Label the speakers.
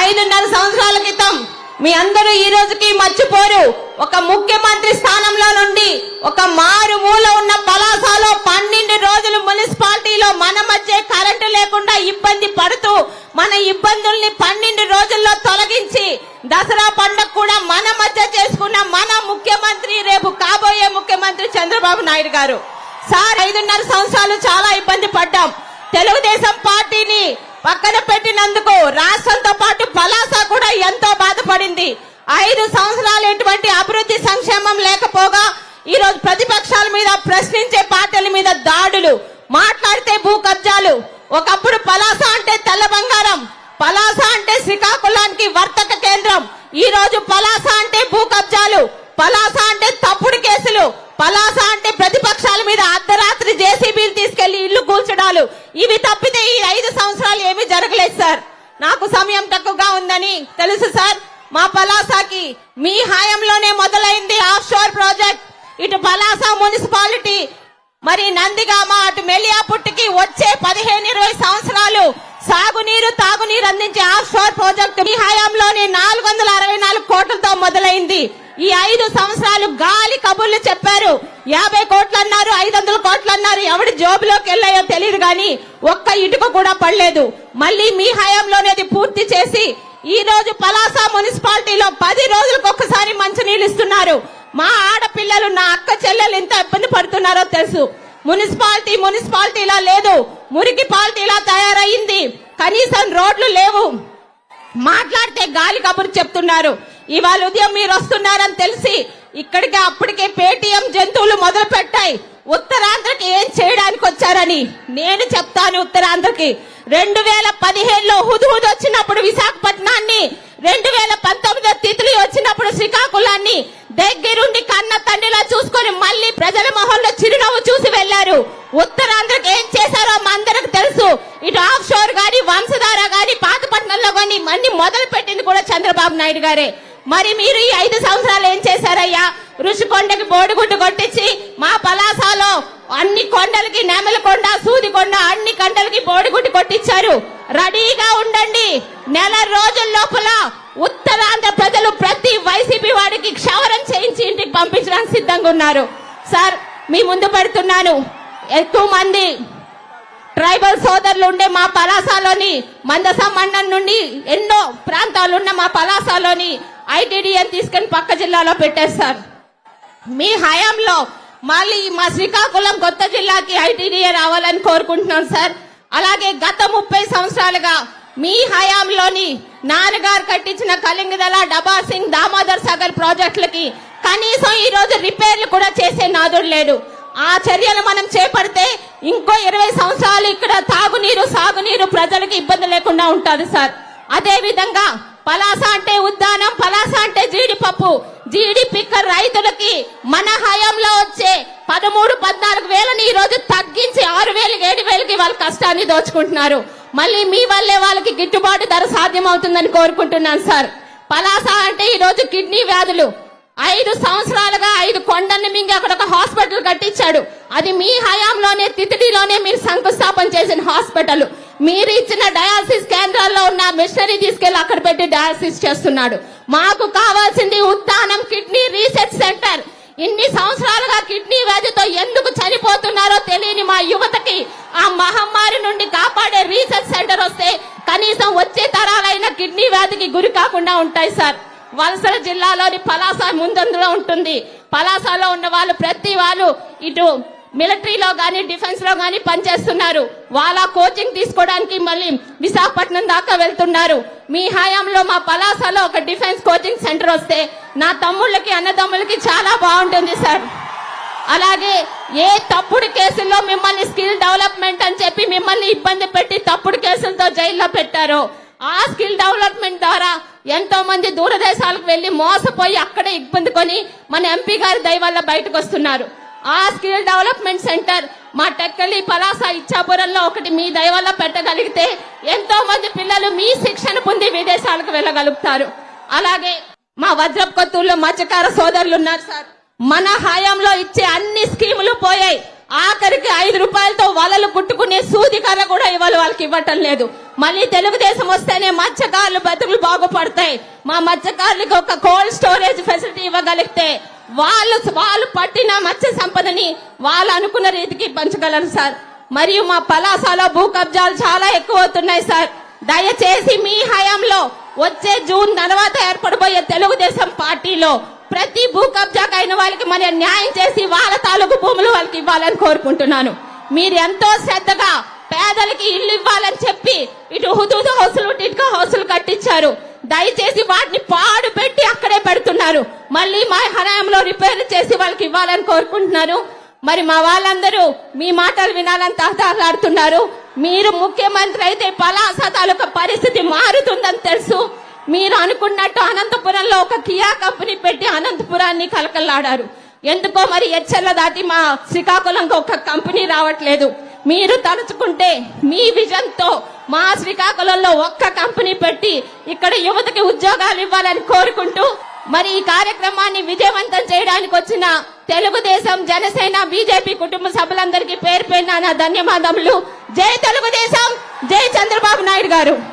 Speaker 1: ఐదున్నర సంవత్సరాల క్రితం మీ అందరూ ఈ రోజుకి మర్చిపోరు. ఒక ముఖ్యమంత్రి స్థానంలో నుండి ఒక మారుమూల ఉన్న పలాసలో పన్నెండు రోజులు మున్సిపాలిటీలో మన మధ్య కరెంటు లేకుండా ఇబ్బంది పడుతూ మన ఇబ్బందుల్ని పన్నెండు రోజుల్లో తొలగించి దసరా పండుగ కూడా మన మధ్య చేసుకున్న మన ముఖ్యమంత్రి రేపు కాబోయే ముఖ్యమంత్రి చంద్రబాబు నాయుడు గారు. సార్ ఐదున్నర సంవత్సరాలు చాలా ఇబ్బంది పడ్డాం. తెలుగుదేశం పార్టీని పక్కన పెట్టినందుకు రాష్ట్రంతో పాటు పలాస కూడా ఎంతో బాధపడింది. ఐదు సంవత్సరాలు ఎటువంటి అభివృద్ధి సంక్షేమం లేకపోగా ఈ రోజు ప్రతిపక్షాల మీద ప్రశ్నించే పార్టీల మీద దాడులు మాట్లాడితే భూ కబ్జాలు. ఒకప్పుడు పలాస అంటే తెల్ల బంగారం పలాస అంటే శ్రీకాకుళానికి వర్తక కేంద్రం. ఈ రోజు పలాస అంటే భూ కబ్జాలు పలాస అంటే తప్పుడు కేసులు పలాస అంటే ప్రతిపక్షాల మీద అర్ధరాత్రి చేసి తీసుకెళ్ళి ఇల్లు కూల్చడాలు. ఇవి తప్పితే ఈ ఐదు సంవత్సరాలు ఏమీ జరగలేదు సార్. నాకు సమయం తక్కువగా ఉందని తెలుసు సార్. మా పలాసాకి మీ హాయంలోనే మొదలైంది ఆఫ్ షోర్ ప్రాజెక్ట్. ఇటు పలాస మున్సిపాలిటీ మరి నందిగామ అటు మెలియాపుట్టికి వచ్చే పదిహేను ఇరవై సంవత్సరాలు సాగునీరు తాగునీరు అందించే ఆఫ్ షోర్ ప్రాజెక్ట్ మీ హయాంలోనే నాలుగు వందల అరవై నాలుగు కోట్లతో మొదలైంది. ఈ ఐదు సంవత్సరాలు గాలి కబుర్లు చెప్పారు. యాభై కోట్లు అన్నారు ఐదు వందల కోట్లు అన్నారు ఎవడి జోబులోకి వెళ్ళాయో తెలియదు కానీ ఒక్క ఇటుక కూడా పడలేదు. మళ్ళీ మీ హయాంలోనే పూర్తి చేసి ఈ రోజు పలాస మున్సిపాలిటీలో పది రోజులకు ఒక్కసారి మంచినీళ్ళు ఇస్తున్నారు. మా ఆడపిల్లలు నా అక్క చెల్లెలు ఎంత ఇబ్బంది పడుతున్నారో తెలుసు. మున్సిపాలిటీ మున్సిపాలిటీలా లేదు. మురికి పాలిటీలా తయారైంది. కనీసం రోడ్లు లేవు. మాట్లాడితే గాలి కబురు చెప్తున్నారు. ఇవాళ ఉదయం మీరు వస్తున్నారని తెలిసి ఇక్కడికి అప్పటికే పేటీఎం జంతువులు మొదలు పెట్టాయి ఉత్తరాంధ్రకి ఏం చేయడానికి వచ్చారని నేను చెప్తాను ఉత్తరాంధ్రకి. రెండు వేల పదిహేనులో హుదుహుద్ వచ్చినప్పుడు విశాఖపట్నాన్ని రెండు వేల పంతొమ్మిదిలో తిథులు వచ్చినప్పుడు శ్రీకాకుళాన్ని దగ్గరుండి కన్న తండ్రిలా చూసుకొని మళ్ళీ ప్రజల మొహంలో చిరునవ్వు చూసి వెళ్ళారు ఉత్తరాంధ్రకి ఏం చేశారో అందరికి తెలుసు. ఇటు ఆఫ్ షోర్ గాని వంశధార గాని పాతపట్నంలో గాని అన్ని మొదలు పెట్టింది కూడా చంద్రబాబు నాయుడు గారే. మరి మీరు ఈ ఐదు సంవత్సరాలు ఏం చేశారయ్యా? ఋషికొండకి బోడిగుడ్డు కొట్టించి మా పలాసలో అన్ని కొండలకి నెమలకొండ సూదికొండ అన్ని కండలకి బోడిగుడ్డు కొట్టించారు. రెడీగా ఉండండి. నెల రోజుల లోపల ఉత్తరాంధ్ర ప్రజలు ప్రతి వైసీపీ వాడికి క్షవరం చేయించి ఇంటికి పంపించడానికి సిద్ధంగా ఉన్నారు. సార్ మీ ముందు పెడుతున్నాను. ఎక్కువ మంది ట్రైబల్ సోదరులు ఉండే మా పలాసలోని మందస మండలం నుండి ఎన్నో ప్రాంతాలు ఉన్న మా పలాసలోని ఐటీడీఎం తీసుకొని పక్క జిల్లాలో పెట్టేస్తారు? మీ హయాంలో మళ్ళీ మా శ్రీకాకుళం కొత్త జిల్లాకి ఐటీడీఏ రావాలని కోరుకుంటున్నాం సార్. అలాగే గత ముప్పై సంవత్సరాలుగా మీ హయాంలోని నాన్నగారు కట్టించిన కలింగదల డబా సింగ్ దామోదర్ సాగర్ ప్రాజెక్టులకి కనీసం ఈ రోజు రిపేర్లు కూడా చేసే నాదుడు లేడు. ఆ చర్యలు మనం చేపడితే ఇంకో ఇరవై సంవత్సరాలు ఇక్కడ తాగునీరు సాగునీరు ప్రజలకు ఇబ్బంది లేకుండా ఉంటుంది సార్. అదే విధంగా పలాస అంటే ఉద్దానం పలాస అంటే జీడిపప్పు. జీడి పిక్క రైతులకి మన హయాంలో వచ్చే పదమూడు పద్నాలుగు వేలని ఈ రోజు తగ్గించి ఆరు వేలు ఏడు వేలకి వాళ్ళ కష్టాన్ని దోచుకుంటున్నారు. మళ్ళీ మీ వల్లే వాళ్ళకి గిట్టుబాటు ధర సాధ్యం అవుతుందని కోరుకుంటున్నాను సార్. పలాస అంటే ఈ రోజు కిడ్నీ వ్యాధులు. ఐదు సంవత్సరాలుగా ఐదు కొండల్ని మింగి అక్కడ ఒక హాస్పిటల్ కట్టించాడు. అది మీ హయాంలోనే తితిడిలోనే మీరు శంకుస్థాపన చేసిన హాస్పిటల్. మీరు ఇచ్చిన డయాలసిస్ కేంద్రాల్లో ఉన్న మిషనరీ తీసుకెళ్ళి అక్కడ పెట్టి డయాలసిస్ చేస్తున్నాడు. మాకు కావాల్సింది ఉత్తానం కిడ్నీ రీసెర్చ్ సెంటర్. ఇన్ని సంవత్సరాలుగా కిడ్నీ వ్యాధితో ఎందుకు చనిపోతున్నారో తెలియని మా యువతకి ఆ మహమ్మారి నుండి కాపాడే రీసెర్చ్ సెంటర్ వస్తే కనీసం వచ్చే తరాలైన కిడ్నీ వ్యాధికి గురి కాకుండా ఉంటాయి సార్. వలసల జిల్లాలోని పలాస ముందందులో ఉంటుంది. పలాసలో ఉన్న వాళ్ళు ప్రతి వాళ్ళు ఇటు మిలిటరీలో కానీ డిఫెన్స్లో కానీ పనిచేస్తున్నారు. వాళ్ళ కోచింగ్ తీసుకోవడానికి మళ్ళీ విశాఖపట్నం దాకా వెళ్తున్నారు. మీ హయాంలో మా పలాసలో ఒక డిఫెన్స్ కోచింగ్ సెంటర్ వస్తే నా తమ్ముళ్ళకి అన్నదమ్ములకి చాలా బాగుంటుంది సార్. అలాగే ఏ తప్పుడు కేసుల్లో మిమ్మల్ని స్కిల్ డెవలప్మెంట్ అని చెప్పి మిమ్మల్ని ఇబ్బంది పెట్టి తప్పుడు కేసులతో జైల్లో పెట్టారో ఆ స్కిల్ డెవలప్మెంట్ ద్వారా ఎంతో మంది దూరదేశాలకు వెళ్ళి మోసపోయి అక్కడే ఇబ్బంది కొని మన ఎంపీ గారి దయ వల్ల బయటకు వస్తున్నారు. ఆ స్కిల్ డెవలప్మెంట్ సెంటర్ మా టెక్కలి పలాస ఇచ్చాపురంలో ఒకటి మీ దయ వల్ల పెట్టగలిగితే ఎంతో మంది పిల్లలు మీ శిక్షణ పొంది విదేశాలకు వెళ్ళగలుగుతారు. అలాగే మా వజ్రప్ మత్స్యకార సోదరులు ఉన్నారు సార్. మన హయాంలో ఇచ్చే అన్ని స్కీములు పోయాయి. ఆఖరికి ఐదు రూపాయలతో వలలు కుట్టుకునే సూది కర్ర కూడా ఇవాళ వాళ్ళకి ఇవ్వటం లేదు. మళ్ళీ తెలుగుదేశం వస్తేనే మత్స్యకారులు బతుకులు బాగుపడతాయి. మా మత్స్యకారులకు ఒక కోల్డ్ స్టోరేజ్ ఫెసిలిటీ ఇవ్వగలిగితే వాళ్ళు వాళ్ళు పట్టిన మత్స్య సంపదని వాళ్ళు అనుకున్న రీతికి పంచగలరు సార్. మరియు మా పలాసలో భూ కబ్జాలు చాలా ఎక్కువ అవుతున్నాయి సార్. దయచేసి మీ హయాంలో వచ్చే జూన్ తర్వాత ఏర్పడబోయే తెలుగుదేశం పార్టీలో ప్రతి భూ కబ్జాకు అయిన వాళ్ళకి మన న్యాయం చేసి వాళ్ళ తాలూకు భూములు వాళ్ళకి ఇవ్వాలని కోరుకుంటున్నాను. మీరు ఎంతో శ్రద్ధగా పేదలకి ఇల్లు ఇవ్వాలని చెప్పి ఇటు హుదూదు హౌసులు ఇటు ఇటుక హౌసులు కట్టించారు. దయచేసి వాటిని పాడు పెట్టి అక్కడే పెడుతున్నారు. మళ్ళీ మా హయాంలో రిపేర్ చేసి వాళ్ళకి ఇవ్వాలని కోరుకుంటున్నారు. మరి మా వాళ్ళందరూ మీ మాటలు వినాలని తహతహలాడుతున్నారు మీరు ముఖ్యమంత్రి అయితే పలాస తాలూకా పరిస్థితి మారుతుందని తెలుసు. మీరు అనుకున్నట్టు అనంతపురంలో ఒక కియా కంపెనీ పెట్టి అనంతపురాన్ని కలకల్లాడారు. ఎందుకో మరి ఎచ్చర్ల దాటి మా శ్రీకాకుళంకి ఒక కంపెనీ రావట్లేదు. మీరు తలుచుకుంటే మీ విజన్తో మా శ్రీకాకుళంలో ఒక్క కంపెనీ పెట్టి ఇక్కడ యువతకి ఉద్యోగాలు ఇవ్వాలని కోరుకుంటూ మరి ఈ కార్యక్రమాన్ని విజయవంతం చేయడానికి వచ్చిన తెలుగుదేశం జనసేన బీజేపీ కుటుంబ సభ్యులందరికీ పేరు పేరున నా ధన్యవాదములు. జై తెలుగుదేశం జై చంద్రబాబు నాయుడు గారు.